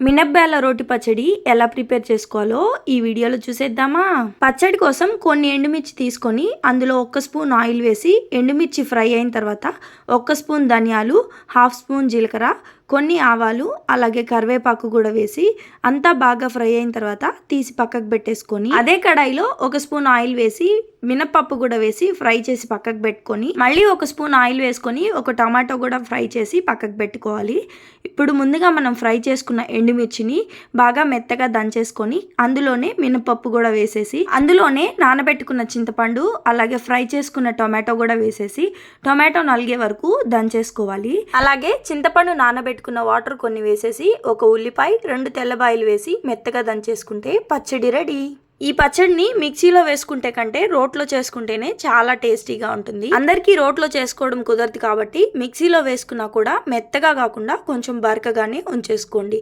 మినప్పాల రోటి పచ్చడి ఎలా ప్రిపేర్ చేసుకోవాలో ఈ వీడియోలో చూసేద్దామా? పచ్చడి కోసం కొన్ని ఎండుమిర్చి తీసుకొని అందులో ఒక్క స్పూన్ ఆయిల్ వేసి ఎండుమిర్చి ఫ్రై అయిన తర్వాత ఒక్క స్పూన్ ధనియాలు హాఫ్ స్పూన్ జీలకర్ర కొన్ని ఆవాలు అలాగే కరివేపాకు కూడా వేసి అంతా బాగా ఫ్రై అయిన తర్వాత తీసి పక్కకు పెట్టేసుకొని అదే కడాయిలో ఒక స్పూన్ ఆయిల్ వేసి మినపప్పు కూడా వేసి ఫ్రై చేసి పక్కకు పెట్టుకొని మళ్ళీ ఒక స్పూన్ ఆయిల్ వేసుకొని ఒక టమాటో కూడా ఫ్రై చేసి పక్కకు పెట్టుకోవాలి. ఇప్పుడు ముందుగా మనం ఫ్రై చేసుకున్న ఎండుమిర్చిని బాగా మెత్తగా దంచేసుకొని అందులోనే మినపప్పు కూడా వేసేసి అందులోనే నానబెట్టుకున్న చింతపండు అలాగే ఫ్రై చేసుకున్న టొమాటో కూడా వేసేసి టొమాటో నలిగే వరకు దంచేసుకోవాలి. అలాగే చింతపండు పెట్టుకున్న వాటర్ కొన్ని వేసేసి ఒక ఉల్లిపాయ రెండు తెల్లబాయలు వేసి మెత్తగా దంచేసుకుంటే పచ్చడి రెడీ. ఈ పచ్చడిని మిక్సీలో వేసుకుంటే కంటే రోట్లో చేసుకుంటేనే చాలా టేస్టీగా ఉంటుంది. అందరికీ రోట్లో చేసుకోవడం కుదరదు కాబట్టి మిక్సీలో వేసుకున్నా కూడా మెత్తగా కాకుండా కొంచెం బరకగానే ఉంచేసుకోండి.